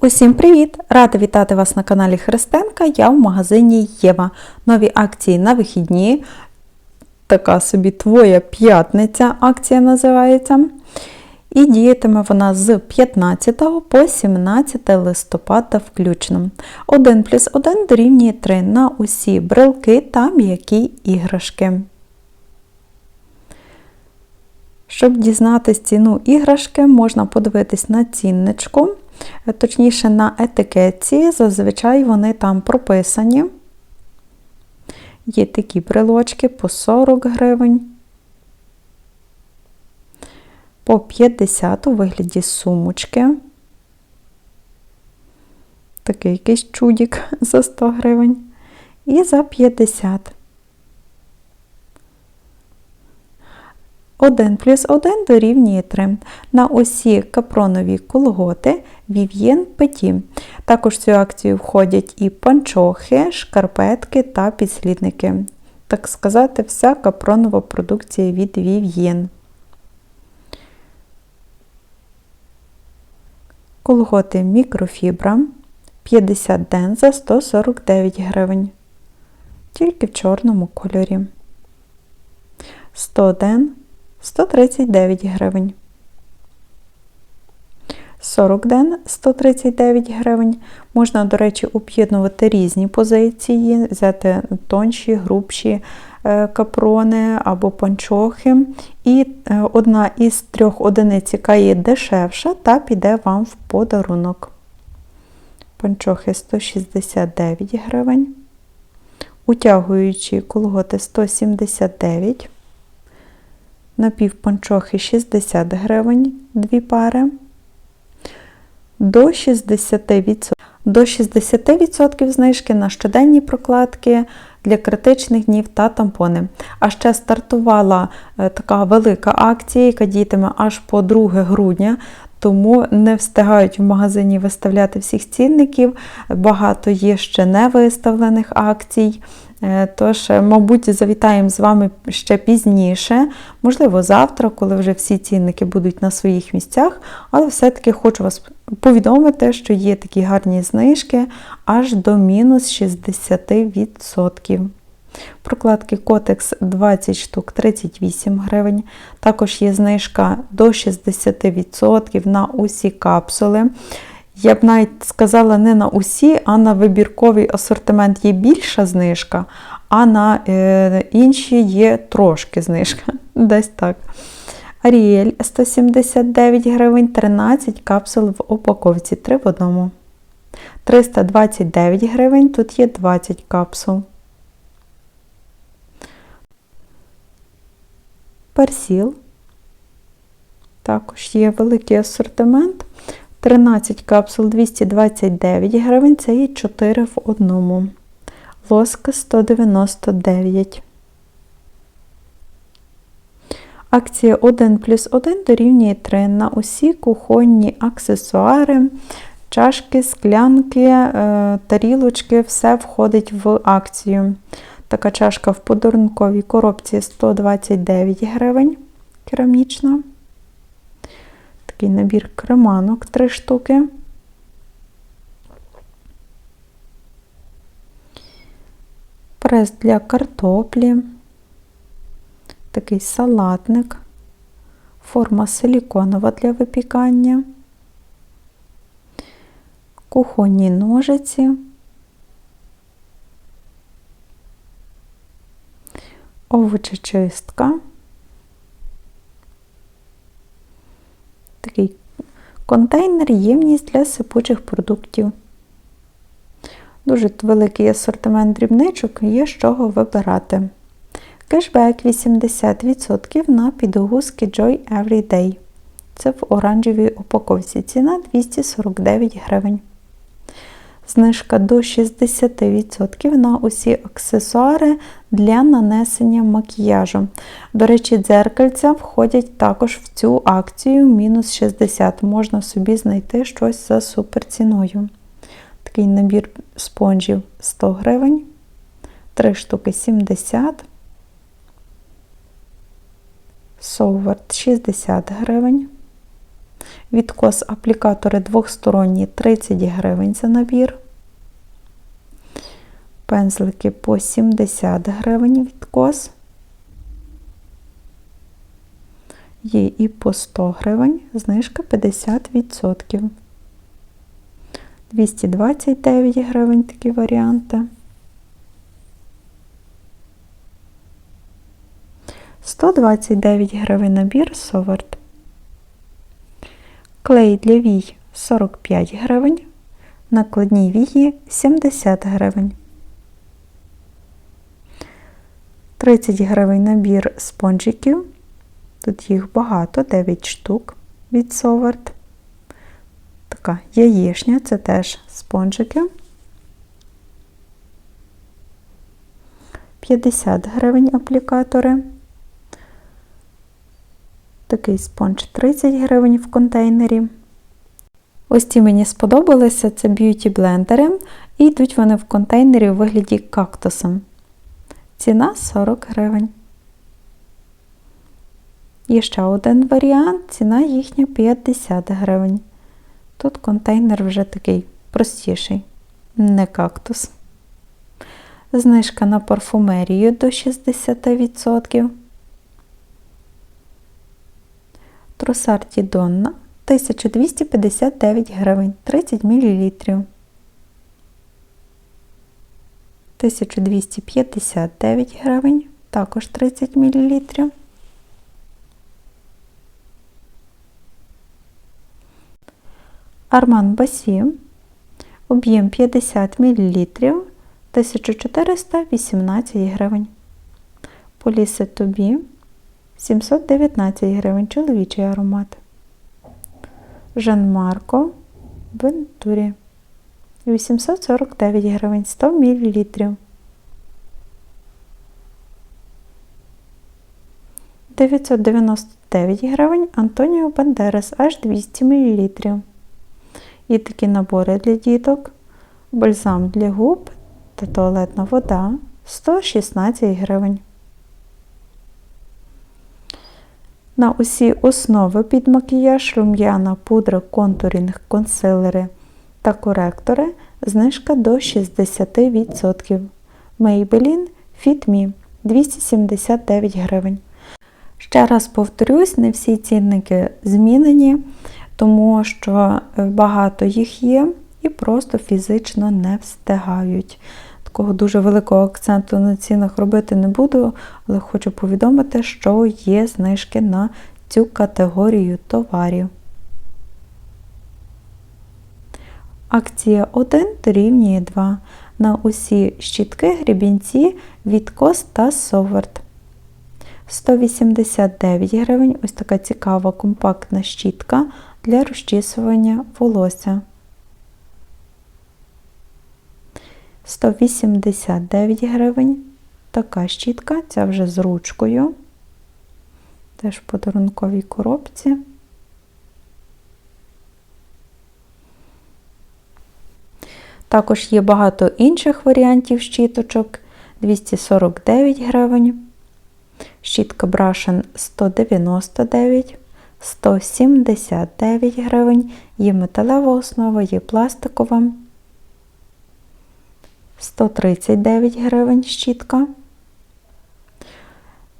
Усім привіт! Рада вітати вас на каналі Христенка. Я в магазині Єва. Нові акції на вихідні. Така собі твоя п'ятниця акція називається. І діятиме вона з 15 по 17 листопада включно. 1 плюс 1 дорівнює 3 на усі брелки та м'які іграшки. Щоб дізнатись ціну іграшки, можна подивитись на цінничку. Точніше, на етикетці, зазвичай вони там прописані. Є такі брелочки по 40 гривень, по 50 у вигляді сумочки. Такий якийсь чудік за 100 гривень. І за 50. 1 плюс 1 дорівнює 3. На усі капронові колготи Vivien Petit. Також в цю акцію входять і панчохи, шкарпетки та підслідники. Так сказати, вся капронова продукція від Vivien. Колготи мікрофібра 50 ден за 149 гривень. Тільки в чорному кольорі. 100 ден 139 гривень. 40 ден 139 гривень. Можна, до речі, об'єднувати різні позиції, взяти тонші, грубші е, капрони або панчохи. І е, одна із трьох одиниць, яка є дешевша, та піде вам в подарунок. Панчохи 169 гривень. Утягуючі колготи 179 напівпанчохи 60 гривень, дві пари. До 60% до 60% знижки на щоденні прокладки для критичних днів та тампони. А ще стартувала е, така велика акція, яка діятиме аж по 2 грудня, тому не встигають в магазині виставляти всіх цінників. Багато є ще не виставлених акцій. Е, тож, е, мабуть, завітаємо з вами ще пізніше, можливо, завтра, коли вже всі цінники будуть на своїх місцях, але все-таки хочу вас повідомити, що є такі гарні знижки аж до мінус 60%. Прокладки Котекс 20 штук 38 гривень. Також є знижка до 60% на усі капсули. Я б навіть сказала не на усі, а на вибірковий асортимент є більша знижка, а на е, інші є трошки знижка. Десь так. Аріель 179 гривень, 13 капсул в упаковці 3 в одному. 329 гривень, тут є 20 капсул. Персіл. Також є великий асортимент. 13 капсул 229 гривень, це є 4 в одному. Лоска 199. Акція 1 плюс 1 дорівнює 3 на усі кухонні аксесуари, чашки, склянки, е, тарілочки, все входить в акцію. Така чашка в подарунковій коробці 129 гривень керамічна такий набір креманок 3 штуки. Прес для картоплі, такий салатник, форма силіконова для випікання, кухонні ножиці, овочечистка. такий контейнер, ємність для сипучих продуктів. Дуже великий асортимент дрібничок, є з чого вибирати. Кешбек 80% на підгузки Joy Everyday. Це в оранжевій упаковці. Ціна 249 гривень знижка до 60% на усі аксесуари для нанесення макіяжу. До речі, дзеркальця входять також в цю акцію мінус 60 можна собі знайти щось за суперціною. Такий набір спонжів 100 гривень, 3 штуки 70 Совард 60 гривень. Відкос аплікатори двохсторонні 30 гривень за набір. Пензлики по 70 гривень відкос. Є і по 100 гривень, знижка 50%. 229 гривень такі варіанти. 129 гривень набір Соверт. Клей для вій 45 гривень. Накладні вії 70 гривень. 30 гривень набір спонжиків. Тут їх багато, 9 штук від Соверт. Така яєшня, це теж спонжики. 50 гривень аплікатори. Такий спонж 30 гривень в контейнері. Ось ці мені сподобалися, це б'юті блендери. І йдуть вони в контейнері у вигляді кактуса. Ціна 40 гривень. Є ще один варіант, ціна їхня 50 гривень. Тут контейнер вже такий простіший, не кактус. Знижка на парфумерію до 60%. Трусарті Донна 1259 гривень 30 мл. 1259 гривень, також 30 мл. Арман Басі, об'єм 50 мл, 1418 гривень. Поліси Тобі 719 гривень чоловічий аромат. Жан Марко Вентурі 849 гривень 100 мл. Дев'ятсот дев'яносто гривень Антоніо Бандерас аж 200 мл. І такі набори для діток, бальзам для губ та туалетна вода 116 гривень. На усі основи під макіяж, рум'яна, пудра, контурінг, консилери та коректори знижка до 60%. Maybelline Fit Me 279 гривень. Ще раз повторюсь, не всі цінники змінені, тому що багато їх є і просто фізично не встигають. Такого дуже великого акценту на цінах робити не буду, але хочу повідомити, що є знижки на цю категорію товарів. Акція 1 дорівнює 2 на усі щітки грібінці від Кос та Соверт. 189 гривень ось така цікава компактна щітка для розчісування волосся. 189 гривень. Така щітка, ця вже з ручкою. Теж в подарунковій коробці. Також є багато інших варіантів щіточок 249 гривень. Щітка Брашен 199, 179 гривень, є металева основа, є пластикова. 139 гривень щітка.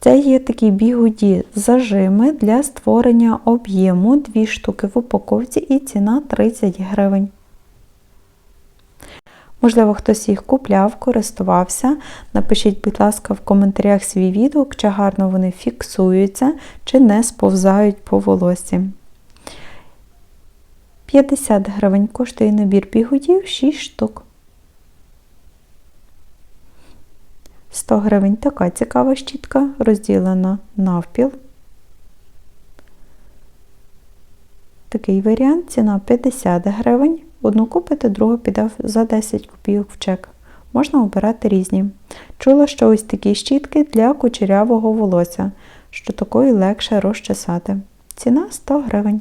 Це є такі бігуді зажими для створення об'єму, дві штуки в упаковці і ціна 30 гривень. Можливо, хтось їх купляв, користувався. Напишіть, будь ласка, в коментарях свій відгук, чи гарно вони фіксуються, чи не сповзають по волосі. 50 гривень коштує набір бігудів 6 штук. 100 гривень така цікава щітка, розділена навпіл. Такий варіант, ціна 50 гривень. Одну купите, другу піде за 10 копійок в чек. Можна обирати різні. Чула, що ось такі щітки для кучерявого волосся, що такої легше розчесати. Ціна 100 гривень.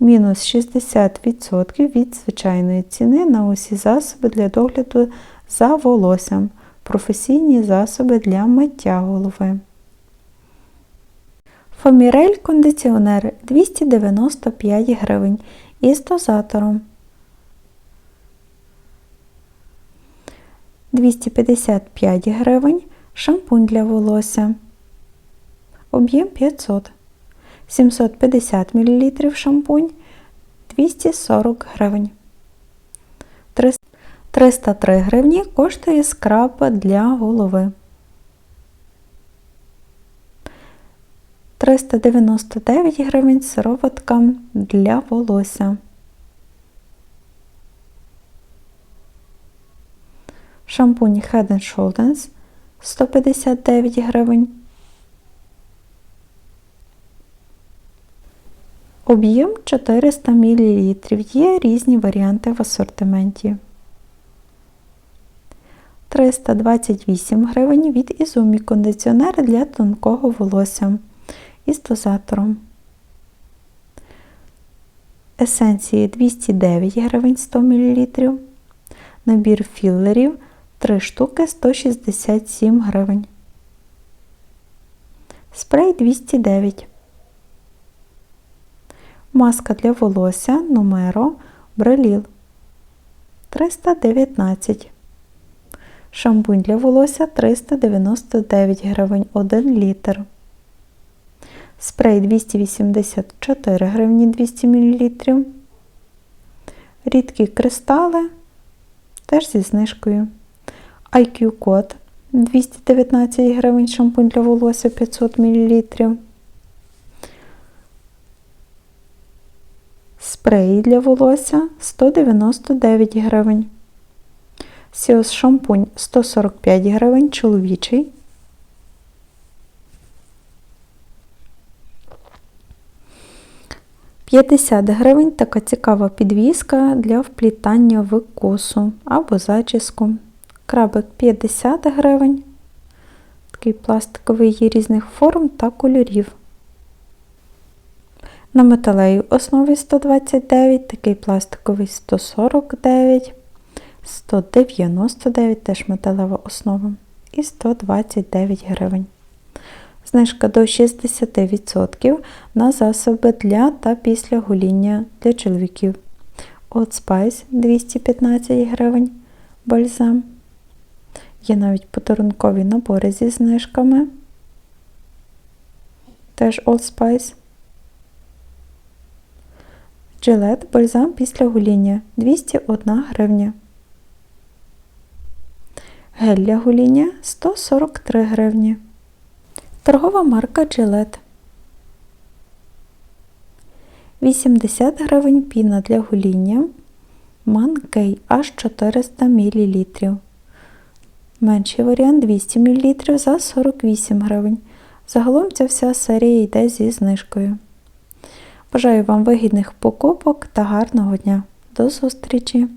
Мінус 60% від звичайної ціни на усі засоби для догляду за волоссям. Професійні засоби для миття голови. Фомірель кондиціонер 295 гривень із дозатором. 255 гривень шампунь для волосся. Об'єм 500. 750 мл шампунь 240 гривень. 303 гривні коштує скраб для голови. 399 гривень сироватка для волосся. Шампунь Head Shoulders 159 гривень. Об'єм 400 мл. Є різні варіанти в асортименті. 328 гривень від Ізумі кондиціонер для тонкого волосся із дозатором. Есенції 209 гривень 100 мл. Набір філерів 3 штуки 167 гривень. Спрей 209. Маска для волосся Numero Бреліл 319. Шампунь для волосся 399 гривень 1 літр. Спрей 284 гривні 200 мл. Рідкі кристали теж зі знижкою. IQ код 219 гривень шампунь для волосся 500 мл. Спрей для волосся 199 гривень. Сіос шампунь 145 гривень чоловічий. П'ятдесят гривень така цікава підвіска для вплітання в косу або зачіску. Крабик 50 гривень. Такий пластиковий є різних форм та кольорів. На металевій основі 129, такий пластиковий 149, 199 теж металева основа і 129 гривень. Знижка до 60% на засоби для та після гоління для чоловіків. Old Spice 215 гривень бальзам. Є навіть подарункові набори зі знижками. Теж Old Spice. Джилет бальзам після гоління 201 гривня. Гель для гоління 143 гривні. Торгова марка Gillette. 80 гривень піна для гоління. Манкей аж 400 мл. Менший варіант 200 мл за 48 гривень. Загалом ця вся серія йде зі знижкою. Бажаю вам вигідних покупок та гарного дня. До зустрічі!